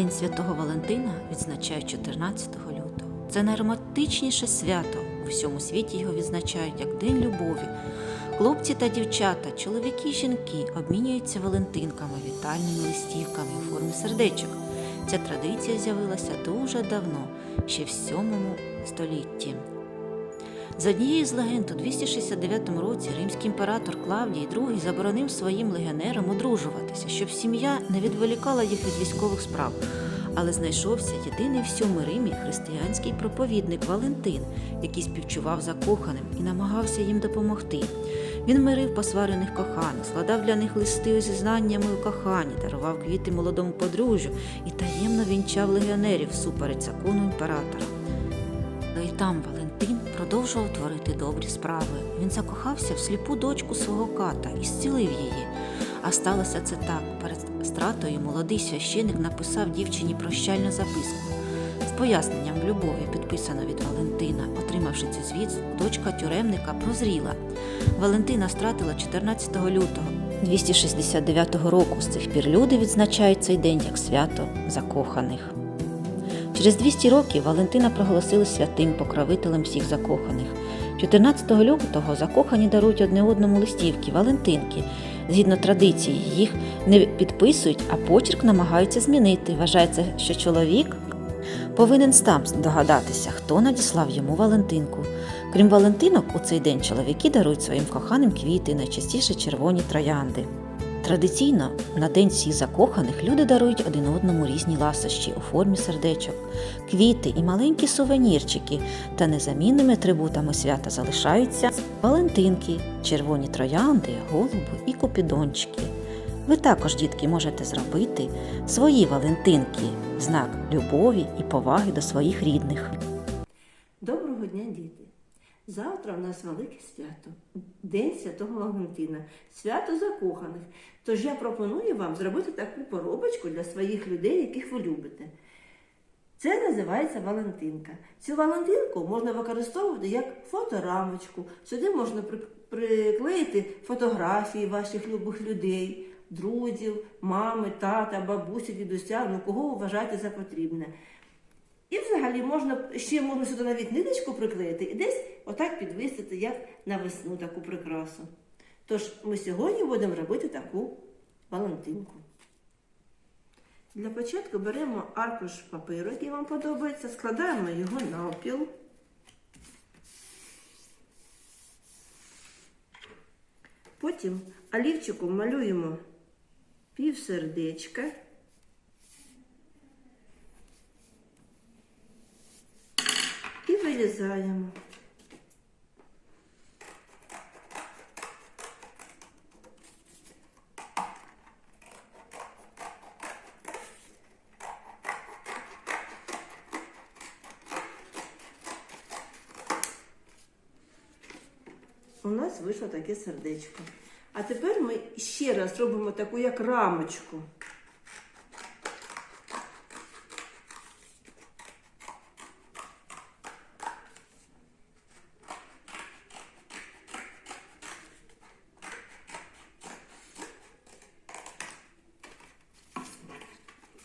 День Святого Валентина відзначають 14 лютого. Це найромантичніше свято. У всьому світі його відзначають як День любові. Хлопці та дівчата, чоловіки і жінки обмінюються валентинками, вітальними листівками у формі сердечок. Ця традиція з'явилася дуже давно, ще в 7 столітті. За однією з легенд, у 269 році римський імператор Клавдій II заборонив своїм легіонерам одружуватися, щоб сім'я не відволікала їх від військових справ. Але знайшовся єдиний в всьому Римі християнський проповідник Валентин, який співчував закоханим і намагався їм допомогти. Він мирив посварених коханих, складав для них листи зі знаннями у коханні, дарував квіти молодому подружжю і таємно вінчав легіонерів всупереч закону імператора. Але і там Валентин продовжував творити добрі справи. Він закохався в сліпу дочку свого ката і зцілив її. А сталося це так. Перед стратою молодий священик написав дівчині прощальну записку з поясненням любові, підписано від Валентина. Отримавши цю звістку, дочка тюремника прозріла. Валентина стратила 14 лютого 269 року. З цих пір люди відзначають цей день як свято закоханих. Через 200 років Валентина проголосили святим покровителем всіх закоханих. 14 лютого закохані дарують одне одному листівки, Валентинки. Згідно традиції, їх не підписують, а почерк намагаються змінити. Вважається, що чоловік повинен сам догадатися, хто надіслав йому Валентинку. Крім Валентинок, у цей день чоловіки дарують своїм коханим квіти, найчастіше червоні троянди. Традиційно на день всіх закоханих люди дарують один одному різні ласощі у формі сердечок, квіти і маленькі сувенірчики, та незамінними атрибутами свята залишаються валентинки, червоні троянди, голуби і купідончики. Ви також, дітки, можете зробити свої валентинки, знак любові і поваги до своїх рідних. Доброго дня, діти! Завтра у нас велике свято День Святого Валентина, свято закоханих. Тож я пропоную вам зробити таку поробочку для своїх людей, яких ви любите. Це називається Валентинка. Цю Валентинку можна використовувати як фоторамочку. Сюди можна при- приклеїти фотографії ваших любих людей, друзів, мами, тата, бабусі, дідуся, ну кого ви вважаєте за потрібне. І взагалі можна ще можна сюди навіть ниточку приклеїти і десь отак підвисити, як на весну таку прикрасу. Тож ми сьогодні будемо робити таку валентинку. Для початку беремо аркуш паперу, який вам подобається, складаємо його навпіл. Потім олівчиком малюємо пів сердечка. і вирізаємо. У нас вийшло таке сердечко. А тепер ми ще раз робимо таку як рамочку.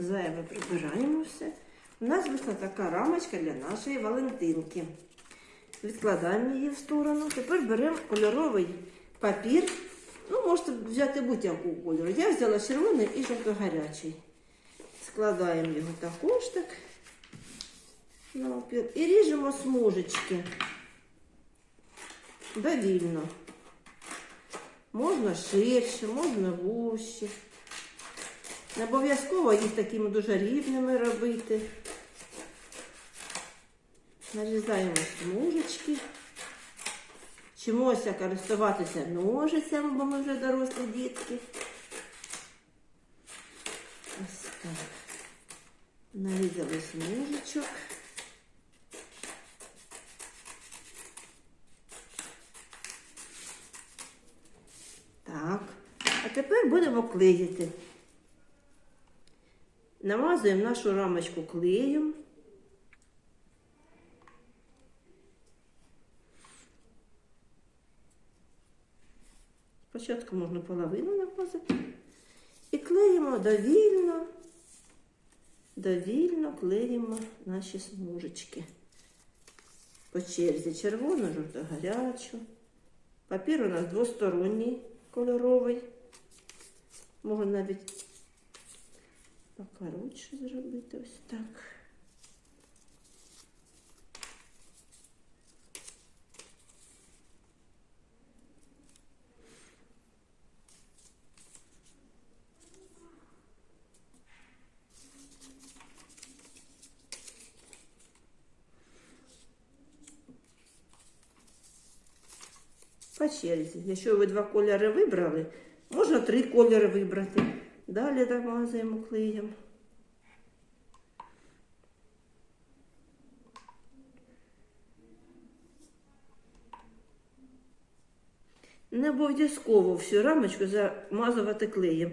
Зайве прибираємо все. У нас вийшла така рамочка для нашої Валентинки. Відкладаємо її в сторону. Тепер беремо кольоровий папір. Ну, можете взяти будь-яку кольору. Я взяла червоний і жовто-гарячий. Складаємо його також так навпіл. І ріжемо смужечки. Довільно. Можна ширше, можна вужче. Не обов'язково їх такими дуже рівними робити. Нарізаємо смужечки. Вчимося користуватися ножицями, бо ми вже дорослі дітки. Ось так. Нарізали смужечок. Так. А тепер будемо клеїти. Намазуємо нашу рамочку клеєм. Спочатку можна половину намазати. І клеїмо довільно довільно клеїмо наші смужечки. По черзі червону, жовто гарячу. Папір у нас двосторонній кольоровий. Можна навіть покоротше зробити ось так. По черзі. Якщо ви два кольори вибрали, можна три кольори вибрати. Далі намазуємо клеєм. Не обов'язково всю рамочку замазувати клеєм.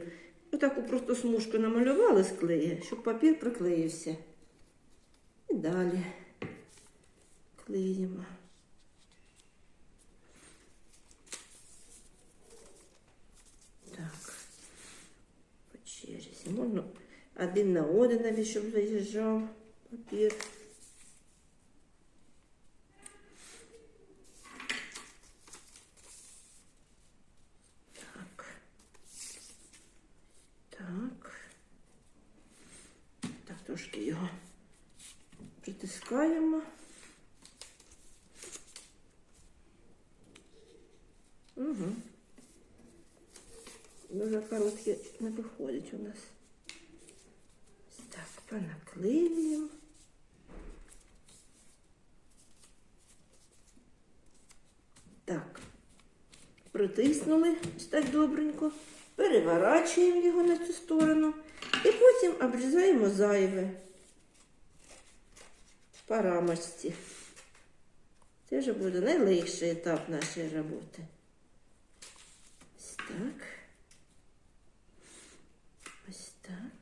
Отаку просто смужку намалювали з клея, щоб папір приклеївся. І далі клеїмо. один на один навіть, щоб заїжджав папір. Так. Так. Так, трошки його притискаємо. Угу. Дуже короткі не виходить у нас. Ось Так, притиснули ось так добренько, переворачуємо його на цю сторону і потім обрізаємо зайве по рамочці. Це вже буде найлегший етап нашої роботи. Ось так. Ось так.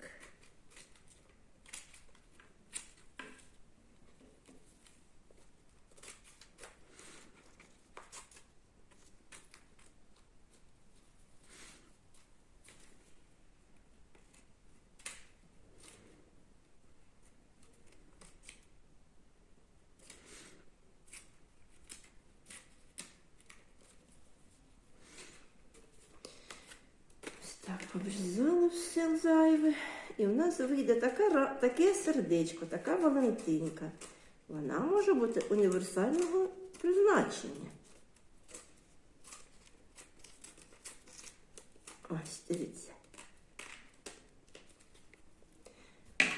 Обрізали все зайве. І в нас вийде така, таке сердечко, така Валентинка. Вона може бути універсального призначення. Ось, дивіться.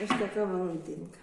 Ось така Валентинка.